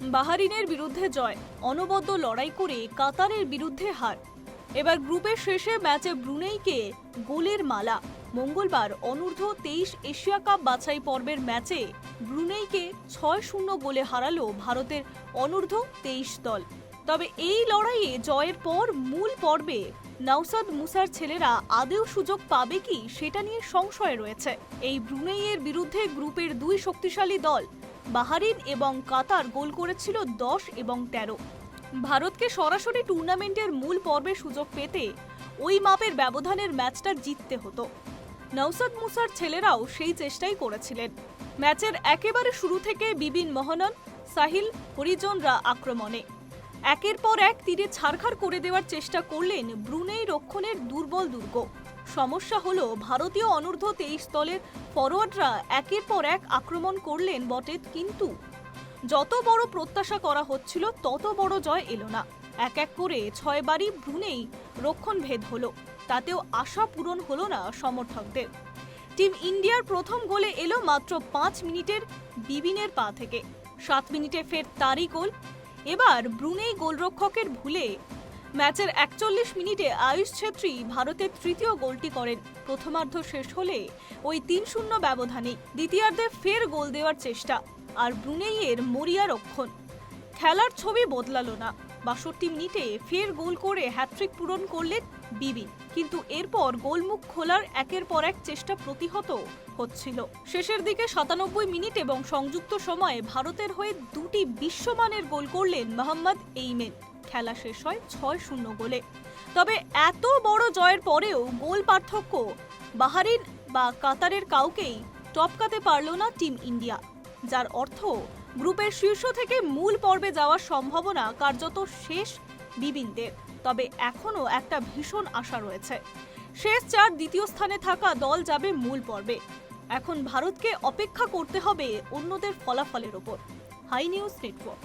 বাহারিনের বিরুদ্ধে জয়, অনবদ্য লড়াই করে কাতারের বিরুদ্ধে হার। এবার গ্রুপের শেষে ম্যাচে ব্রুনেইকে গোলের মালা। মঙ্গলবার অনূর্ধ্ব তেইশ এশিয়া কাপ বাছাই পর্বের ম্যাচে ব্রুনেইকে ছয় শূন্য গোলে হারালো ভারতের অনূর্ধ্ব তেইশ দল। তবে এই লড়াইয়ে জয়ের পর মূল পর্বে নওসাদ মুসার ছেলেরা আদেও সুযোগ পাবে কি সেটা নিয়ে সংশয় রয়েছে। এই ব্রুনেইয়ের বিরুদ্ধে গ্রুপের দুই শক্তিশালী দল বাহারিন এবং কাতার গোল করেছিল দশ এবং তেরো। ভারতকে সরাসরি টুর্নামেন্টের মূল পর্বে সুযোগ পেতে ওই মাপের ব্যবধানের ম্যাচটা জিততে হতো। নওসাদ মুসার ছেলেরাও সেই চেষ্টাই করেছিলেন। ম্যাচের একেবারে শুরু থেকে বিবিন মোহনন, সাহিল, হরিজনরা আক্রমণে। একের পর এক তীরে ছাড়খাড় করে দেওয়ার চেষ্টা করলেন ব্রুনেই রক্ষণের দুর্বল দুর্গ। সমস্যা হলো ভারতীয় অনূর্ধ্ব তেইশ দলের ফরোয়ার্ডরা একের পর এক আক্রমণ করলেন বটে কিন্তু। যত বড় প্রত্যাশা করা হচ্ছিল, তত বড় জয় এলো না। এক এক করে ছয় বারই ব্রুনেই রক্ষণ ভেদ হলো। তাতেও আশা পূরণ হলো না সমর্থকদের। টিম ইন্ডিয়ার প্রথম গোলে এলো মাত্র পাঁচ মিনিটের বিবিনের পা থেকে। সাত মিনিটে ফের তারই গোল। এবার ব্রুনেই গোলরক্ষকের ভুলে ম্যাচের একচল্লিশ মিনিটে আয়ুষ ছেত্রী ভারতের তৃতীয় গোলটি করেন। প্রথমার্ধ শেষ হলে ওই তিন শূন্য ব্যবধানে দ্বিতীয়ার্ধে ফের গোল দেওয়ার চেষ্টা, আর ব্রুনেইয়ের মরিয়া রক্ষণ। খেলার ছবি বদলালো না। বাষট্টি মিনিটে ফের গোল করে হ্যাট্রিক পূরণ করলেন বিবি, কিন্তু এরপর গোলমুখ খোলার একের পর এক চেষ্টা প্রতিহত হচ্ছিল। শেষের দিকে সাতানব্বই মিনিট এবং সংযুক্ত সময়ে ভারতের হয়ে দুটি বিশ্বমানের গোল করলেন মোহাম্মদ এইমেন। খেলা শেষ হয় ছয় শূন্য গোলে। তবে এত বড় জয়ের পরেও গোল পার্থক্য বাহারিন বা কাতারের কাউকেই টপকাতে পারল না টিম ইন্ডিয়া, যার অর্থ গ্রুপের শীর্ষ থেকে মূল পর্বে যাওয়ার সম্ভাবনা কার্যত শেষ বিবিনদের। তবে এখনও একটা ভীষণ আশা রয়েছে। শেষ চার দ্বিতীয় স্থানে থাকা দল যাবে মূল পর্বে। এখন ভারতকে অপেক্ষা করতে হবে অন্যদের ফলাফলের ওপর। Hi news network.